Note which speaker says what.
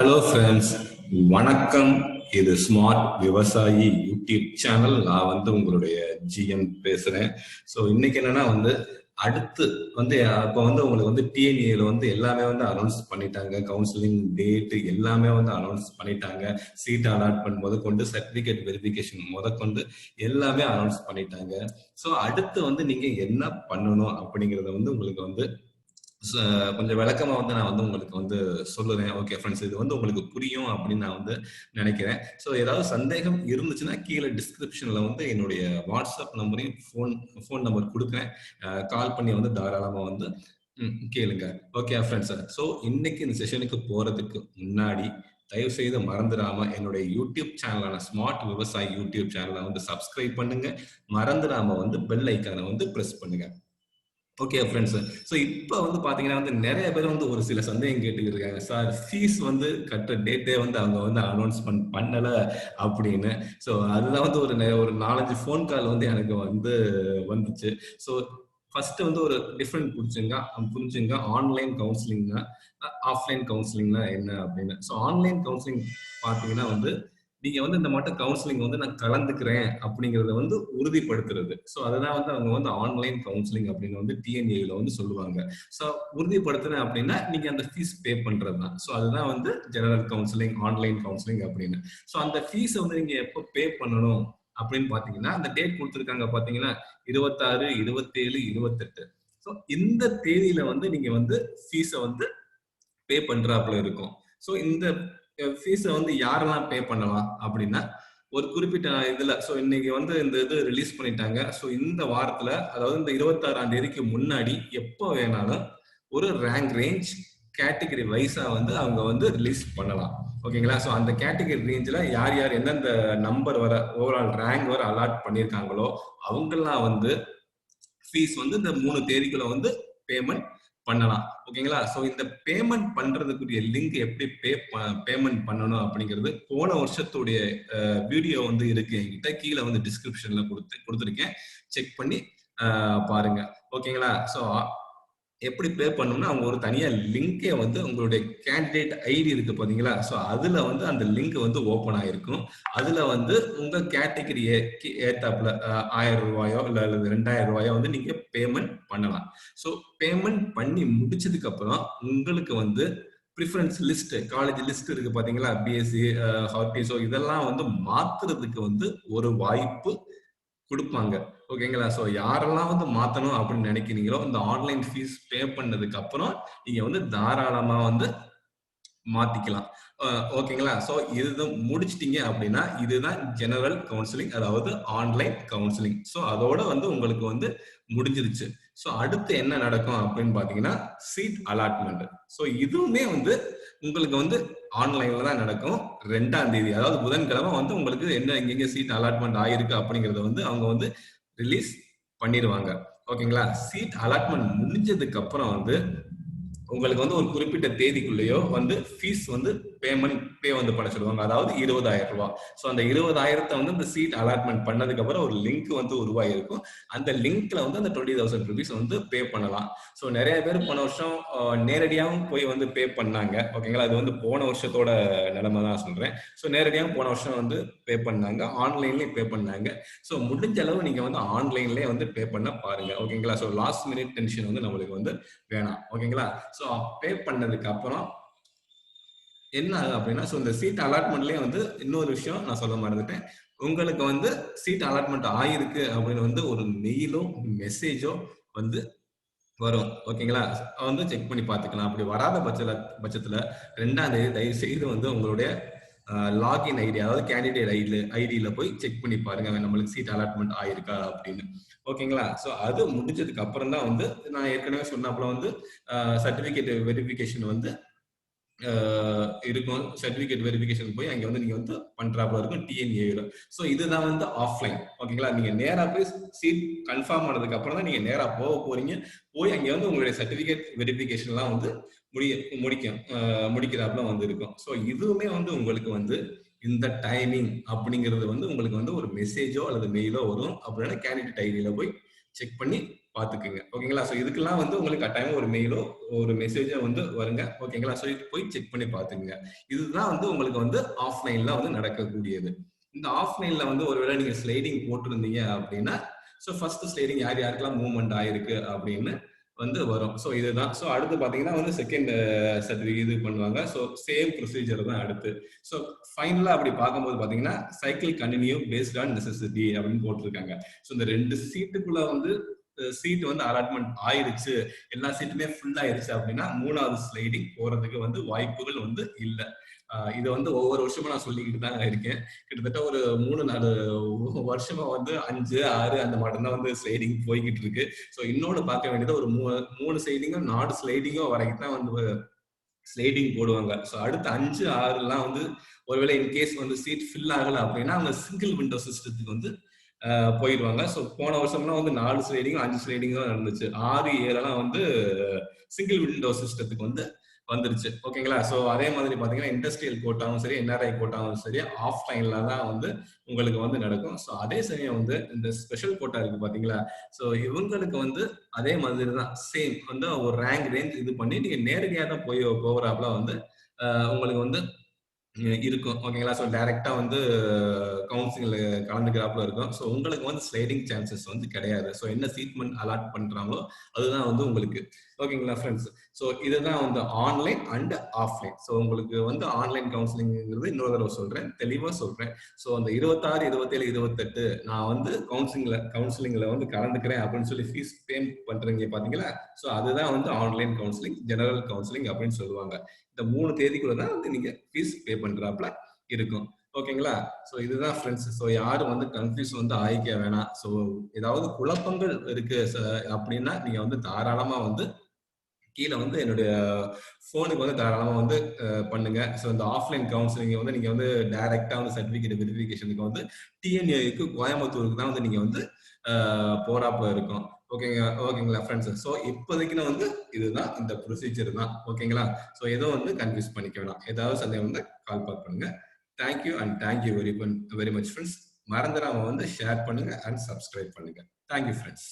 Speaker 1: Hello friends வணக்கம். இது smart Vivasayi YouTube channel நான் வந்து உங்களுடைய ஜிஎம் பேசுறேன். ஸோ இன்னைக்கு என்னன்னா வந்து அடுத்து வந்து இப்போ வந்து உங்களுக்கு வந்து டிஎன்ஏல வந்து எல்லாமே வந்து அனௌன்ஸ் பண்ணிட்டாங்க. கவுன்சிலிங் டேட்டு எல்லாமே வந்து அனௌன்ஸ் பண்ணிட்டாங்க. சீட் அலாட்மெண்ட் முதற்கொண்டு சர்டிபிகேட் வெரிஃபிகேஷன் முதற்கொண்டு எல்லாமே அனௌன்ஸ் பண்ணிட்டாங்க. ஸோ அடுத்து வந்து நீங்க என்ன பண்ணணும் அப்படிங்கறத வந்து உங்களுக்கு வந்து கொஞ்சம் விளக்கமா வந்து நான் வந்து உங்களுக்கு வந்து சொல்லுறேன். ஓகே ஃப்ரெண்ட்ஸ் இது வந்து உங்களுக்கு புரியும் அப்படின்னு நான் வந்து நினைக்கிறேன். ஸோ ஏதாவது சந்தேகம் இருந்துச்சுன்னா கீழே டிஸ்கிரிப்ஷன்ல வந்து என்னுடைய வாட்ஸ்அப் நம்பரையும் ஃபோன் ஃபோன் நம்பர் கொடுக்குறேன். கால் பண்ணி வந்து தாராளமா வந்து கேளுங்க. ஓகே ஃப்ரெண்ட்ஸ் ஸோ இன்னைக்கு இந்த செஷனுக்கு போறதுக்கு முன்னாடி தயவு செய்து மறந்துடாம என்னுடைய யூடியூப் சேனலான ஸ்மார்ட் விவசாயி யூடியூப் சேனலை வந்து சப்ஸ்கிரைப் பண்ணுங்க. மறந்துடாம வந்து பெல் ஐக்கானை வந்து பிரஸ் பண்ணுங்க. ஓகே ஃப்ரெண்ட்ஸ் ஸோ இப்போ வந்து பார்த்தீங்கன்னா வந்து நிறைய பேர் வந்து ஒரு சில சந்தேகம் கேட்டுக்கிட்டு இருக்காங்க சார் ஃபீஸ் வந்து கட்டுற டேட்டே வந்து அவங்க வந்து அனௌன்ஸ்மெண்ட் பண்ணலை அப்படின்னு. ஸோ அதுதான் வந்து ஒரு நெ- ஒரு நாலஞ்சு ஃபோன் கால் வந்து எனக்கு வந்து வந்துச்சு. ஸோ ஃபர்ஸ்ட் வந்து ஒரு டிஃப்ரெண்ட் புரிஞ்சுங்க. புரிஞ்சுங்க. ஆன்லைன் கவுன்சிலிங்னா ஆஃப்லைன் கவுன்சிலிங்னா என்ன அப்படின்னு. ஸோ ஆன்லைன் கவுன்சிலிங் பார்த்தீங்கன்னா வந்து நீங்க வந்து இந்த மட்டும் கவுன்சிலிங் வந்து நான் கலந்துக்கிறேன் அப்படிங்கறத வந்து உறுதிப்படுத்துறது. ஸோ அதுதான் வந்து அவங்க வந்து ஆன்லைன் கவுன்சிலிங் அப்படின்னு வந்து டிஎன்ஏல வந்து சொல்லுவாங்க. ஸோ உறுதிப்படுத்துறேன் அப்படின்னா நீங்க அந்த ஃபீஸ் பே பண்றது தான் ஸோ அதுதான் வந்து ஜெனரல் கவுன்சிலிங் ஆன்லைன் கவுன்சிலிங் அப்படின்னு. ஸோ அந்த ஃபீஸை வந்து நீங்க எப்போ பே பண்ணணும் அப்படின்னு பாத்தீங்கன்னா அந்த டேட் கொடுத்துருக்காங்க பாத்தீங்கன்னா இருபத்தாறு இருபத்தேழு இருபத்தெட்டு. ஸோ இந்த தேதியில வந்து நீங்க வந்து ஃபீஸை வந்து பே பண்றாப்புல இருக்கும். ஸோ இந்த ஃபீஸை வந்து யாரெல்லாம் பே பண்ணலாம் அப்படின்னா ஒரு குறிப்பிட்ட இதுல ஸோ இன்னைக்கு வந்து இந்த இது ரிலீஸ் பண்ணிட்டாங்க. ஸோ இந்த வாரத்துல அதாவது இந்த இருபத்தாறாம் தேதிக்கு முன்னாடி எப்போ வேணாலும் ஒரு ரேங்க் ரேஞ்ச் கேட்டகரி வைஸா வந்து அவங்க வந்து ரிலீஸ் பண்ணலாம். ஓகேங்களா ஸோ அந்த கேட்டகரி ரேஞ்சில் யார் யார் எந்தெந்த நம்பர் வர ஓவரால் ரேங்க் வர அலாட் பண்ணியிருக்காங்களோ அவங்கெல்லாம் வந்து ஃபீஸ் வந்து இந்த மூணு தேதிக்குள்ள வந்து பேமெண்ட் பண்ணலாம். ஓகேங்களா? ஸோ இந்த பேமெண்ட் பண்றதுக்குரிய லிங்க் எப்படி பே பேமெண்ட் பண்ணணும் அப்படிங்கிறது போன வருஷத்துடைய வீடியோ வந்து இருக்கு. என்கிட்ட கீழே வந்து டிஸ்கிரிப்ஷன்ல கொடுத்து கொடுத்துருக்கேன். செக் பண்ணி பாருங்க. ஓகேங்களா? ஸோ எப்படி பே பண்ணணும்னா அவங்க ஒரு தனியா லிங்கே வந்து உங்களுடைய கேண்டிடேட் ஐடி இருக்கு பாத்தீங்களா? ஸோ அதுல வந்து அந்த லிங்க் வந்து ஓப்பன் ஆயிருக்கும். அதுல வந்து உங்க கேட்டகரி ஏத்தாப்புல ஆயிரம் ரூபாயோ இல்ல அல்லது ரெண்டாயிரம் ரூபாயோ வந்து நீங்க பேமெண்ட் பண்ணலாம். ஸோ பேமெண்ட் பண்ணி முடிச்சதுக்கு அப்புறம் உங்களுக்கு வந்து ப்ரிஃபரன்ஸ் லிஸ்ட் காலேஜ் லிஸ்ட் இருக்கு பாத்தீங்களா? பிஎஸ்சி ஹார்டிஸோ இதெல்லாம் வந்து மாத்துறதுக்கு வந்து ஒரு வாய்ப்பு கொடுப்பாங்க. ஓகேங்களா? ஸோ யாரெல்லாம் வந்து மாத்தணும் அப்படின்னு நினைக்கிறீங்களோ இந்த ஆன்லைன் ஃபீஸ் பே பண்ணதுக்கு அப்புறம் நீங்க வந்து தாராளமா வந்து மாத்திக்கலாம். ஓகேங்களா? ஸோ இது முடிச்சிட்டீங்க அப்படின்னா இதுதான் ஜெனரல் கவுன்சிலிங் அதாவது ஆன்லைன் கவுன்சிலிங் ஸோ அதோட வந்து உங்களுக்கு வந்து முடிஞ்சிருச்சு. ஸோ அடுத்து என்ன நடக்கும் அப்படின்னு பாத்தீங்கன்னா சீட் அலாட்மெண்ட் ஸோ இதுவுமே வந்து உங்களுக்கு வந்து ஆன்லைன்ல தான் நடக்கும். ரெண்டாம் தேதி அதாவது புதன்கிழமை வந்து உங்களுக்கு என்ன எங்கெங்க சீட் அலாட்மெண்ட் ஆயிருக்கு அப்படிங்கறத வந்து அவங்க வந்து ரிலீஸ் பண்ணிடுவாங்க. ஓகேங்களா? சீட் அலாட்மெண்ட் முடிஞ்சதுக்கு அப்புறம் வந்து உங்களுக்கு வந்து ஒரு குறிப்பிட்ட தேதிக்குள்ளேயோ வந்து ஃபீஸ் வந்து பேமெண்ட் பே வந்து பண்ண சொல்லுவாங்க அதாவது இருபதாயிரம் ரூபாய். ஸோ அந்த இருபதாயிரத்தை வந்து இந்த சீட் அலாட்மெண்ட் பண்ணதுக்கு அப்புறம் ஒரு லிங்க் வந்து உருவாயிருக்கும் அந்த லிங்க்ல வந்து அந்த டுவெண்ட்டி தௌசண்ட் ருபீஸ் வந்து பே பண்ணலாம். ஸோ நிறைய பேர் போன வருஷம் நேரடியாகவும் போய் வந்து பே பண்ணாங்க. ஓகேங்களா அது வந்து போன வருஷத்தோட நிலைமை தான் சொல்றேன். ஸோ நேரடியாகவும் போன வருஷம் வந்து பே பண்ணாங்க. ஆன்லைன்லேயே பே பண்ணாங்க. ஸோ முடிஞ்ச அளவு நீங்க வந்து ஆன்லைன்லயே வந்து பே பண்ண பாருங்க. ஓகேங்களா ஸோ லாஸ்ட் மினிட் டென்ஷன் வந்து நம்மளுக்கு வந்து வேணாம். ஓகேங்களா ஸோ பே பண்ணதுக்கு அப்புறம் என்ன ஆகுது அப்படின்னா ஸோ இந்த சீட் அலாட்மெண்ட்லேயே வந்து இன்னொரு விஷயம் நான் சொல்ல மறந்துட்டேன். உங்களுக்கு வந்து சீட் அலாட்மெண்ட் ஆயிருக்கு அப்படின்னு வந்து ஒரு மெயிலோ மெசேஜோ வந்து வரும். ஓகேங்களா? வந்து செக் பண்ணி பார்த்துக்கலாம். அப்படி வராத பட்சத்தில் பட்சத்தில் ரெண்டாம் தேதி தயவு செய்து வந்து உங்களுடைய லாகின் ஐடி அதாவது கேண்டிடேட் ஐடியில் ஐடியில் போய் செக் பண்ணி பாருங்க. நம்மளுக்கு சீட் அலாட்மெண்ட் ஆயிருக்கா அப்படின்னு. ஓகேங்களா? ஸோ அது முடிஞ்சதுக்கு அப்புறம் தான் வந்து நான் ஏற்கனவே சொன்னாப்புல வந்து சர்டிஃபிகேட் வெரிஃபிகேஷன் வந்து இருக்கும். சர்டிஃபிகேட் வெரிஃபிகேஷன் போய் அங்க வந்து நீங்க வந்து பண்றாப்ல இருக்கும் டிஎன்ஏல ஸோ இதுதான் வந்து ஆஃப்லைன் ஓகேங்களா நீங்க நேரா போய் சீட் கன்ஃபார்ம் ஆனதுக்கு அப்புறம் தான் நீங்க நேரா போக போறீங்க. போய் அங்க வந்து உங்களுடைய சர்டிஃபிகேட் வெரிஃபிகேஷன்லாம் வந்து முடிய முடிக்கும். முடிக்கிறாப்ல வந்து இருக்கும். ஸோ இதுவுமே வந்து உங்களுக்கு வந்து இந்த டைமிங் அப்படிங்கிறது வந்து உங்களுக்கு வந்து ஒரு மெசேஜோ அல்லது மெயிலோ வரும். அப்படின்னா கேண்டிடேட் ஐடியில போய் செக் பண்ணி பார்த்துக்குங்க ஓகேங்களா? ஸோ இதுக்கெல்லாம் வந்து உங்களுக்கு கட்டாயம் ஒரு மெயிலோ ஒரு மெசேஜோ வந்து வருங்க. ஓகேங்களா? ஸோ போய் செக் பண்ணி பார்த்துக்குங்க இதுதான் வந்து உங்களுக்கு வந்து ஆஃப்லைன்ல வந்து நடக்கக்கூடியது. இந்த ஆஃப்லைன்ல வந்து ஒருவேளை நீங்க ஸ்லைடிங் போட்டிருந்தீங்க அப்படின்னா ஸோ ஃபர்ஸ்ட் ஸ்லைடிங் யார் யாருக்கெல்லாம் மூவ்மெண்ட் ஆயிருக்கு அப்படின்னு வந்து வரும். ஸோ இதுதான். ஸோ அடுத்து பார்த்தீங்கன்னா வந்து செகண்ட் சர்டிஃபிகேட் இது பண்ணுவாங்க. ஸோ சேம் ப்ரொசீஜர் தான் அடுத்து. ஸோ ஃபைனலாக அப்படி பார்க்கும்போது பார்த்தீங்கன்னா cycle continue based on necessity அப்படின்னு போட்டிருக்காங்க. ஸோ இந்த ரெண்டு சீட்டுக்குள்ள வந்து சீட் வந்து அலாட்மெண்ட் ஆயிருச்சு. எல்லா சீட்டுமே ஃபுல் ஆயிருச்சு அப்படின்னா மூணாவது ஸ்லைடிங் போறதுக்கு வந்து வாய்ப்புகள் வந்து இல்லை. இதை வந்து ஒவ்வொரு வருஷமும் நான் சொல்லிக்கிட்டு தான் இருக்கேன். கிட்டத்தட்ட ஒரு மூணு நாலு வருஷமா வந்து அஞ்சு ஆறு அந்த மாட்டம் தான் வந்து ஸ்லைடிங் போய்கிட்டு இருக்கு. ஸோ இன்னொன்று பார்க்க வேண்டியது ஒரு மூ மூணு ஸ்லைடிங்கும் நாலு ஸ்லைடிங்கும் வரைக்கும் தான் வந்து ஸ்லைடிங் போடுவாங்க. ஸோ அடுத்த அஞ்சு ஆறுலாம் வந்து ஒருவேளை இன்கேஸ் வந்து சீட் ஃபில் ஆகலை அப்படின்னா அவங்க சிங்கிள் விண்டோ சிஸ்டத்துக்கு வந்து போயிடுவாங்க. ஸோ போன வருஷம்லாம் வந்து நாலு ஸ்லைடிங்கும் அஞ்சு ஸ்லைடிங்கும் இருந்துச்சு ஆறு ஏழெல்லாம் வந்து சிங்கிள் விண்டோ சிஸ்டத்துக்கு வந்து வந்துருச்சு. ஓகேங்களா ஸோ அதே மாதிரி பார்த்தீங்கன்னா இண்டஸ்ட்ரியல் கோட்டாவும் சரி என்ஆர்ஐ கோட்டாவும் சரி ஆஃப்லைன்ல தான் வந்து உங்களுக்கு வந்து நடக்கும். ஸோ அதே சமயம் வந்து இந்த ஸ்பெஷல் கோட்டா இருக்கு பார்த்தீங்களா ஸோ இவங்களுக்கு வந்து அதே மாதிரி தான் சேம் வந்து ஒரு ரேங்க் ரேஞ்ச் இது பண்ணி நீங்கள் நேரடியாக தான் போய் போகிறாப்புல வந்து உங்களுக்கு வந்து இருக்கும். ஓகேங்களா ஸோ டைரக்டா வந்து கவுன்சிலிங்ல கலந்துக்கிறாப்புல இருக்கும். ஸோ உங்களுக்கு வந்து ஸ்லைடிங் சான்சஸ் வந்து கிடையாது. ஸோ என்ன சீட்மெண்ட் அலாட் பண்றாங்களோ அதுதான் வந்து உங்களுக்கு. ஓகேங்களா ஃப்ரெண்ட்ஸ் ஸோ இதுதான் வந்து ஆன்லைன் அண்ட் ஆஃப்லைன் ஸோ உங்களுக்கு வந்து ஆன்லைன் கவுன்சிலிங்கிறது இன்னொரு தடவை சொல்றேன். தெளிவாக சொல்றேன். ஸோ அந்த இருபத்தாறு இருபத்தேழு இருபத்தெட்டு நான் வந்து கவுன்சிலிங்ல கவுன்சிலிங்ல வந்து கலந்துக்கிறேன் அப்படின்னு சொல்லி ஃபீஸ் பே பண்றீங்க பாத்தீங்களா? ஸோ அதுதான் வந்து ஆன்லைன் கவுன்சிலிங் ஜெனரல் கவுன்சிலிங் அப்படின்னு சொல்லுவாங்க. இந்த மூணு தேதிக்குள்ள தான் வந்து நீங்க ஃபீஸ் பே பண்றாப்ல இருக்கும். ஓகேங்களா? ஸோ இதுதான் ஃப்ரெண்ட்ஸ் ஸோ யாரும் வந்து கன்ஃபியூஸ் வந்து ஆயிக்க வேணாம். ஸோ ஏதாவது குழப்பங்கள் இருக்கு அப்படின்னா நீங்க வந்து தாராளமா வந்து கீழே வந்து என்னுடைய ஃபோனுக்கு வந்து தாராளமாக வந்து பண்ணுங்க. ஸோ இந்த ஆஃப்லைன் கவுன்சிலிங் வந்து நீங்கள் வந்து டைரெக்டாக வந்து சர்டிஃபிகேட் வெரிஃபிகேஷனுக்கு வந்து டிஎன்ஏக்கு கோயம்புத்தூருக்கு தான் வந்து நீங்கள் வந்து போறாப்புல இருக்கும். ஓகேங்க ஓகேங்களா ஃப்ரெண்ட்ஸ் ஸோ இப்போதைக்கு வந்து இதுதான் இந்த ப்ரொசீஜர் தான். ஓகேங்களா? ஸோ ஏதோ வந்து கன்ஃபியூஸ் பண்ணிக்க வேணாம். ஏதாவது சந்தேகம் வந்து கால் பேக் பண்ணுங்க. Thank you and thank you very very much friends மறந்துடாம வந்து ஷேர் பண்ணுங்க அண்ட் சப்ஸ்கிரைப் பண்ணுங்க. Thank you friends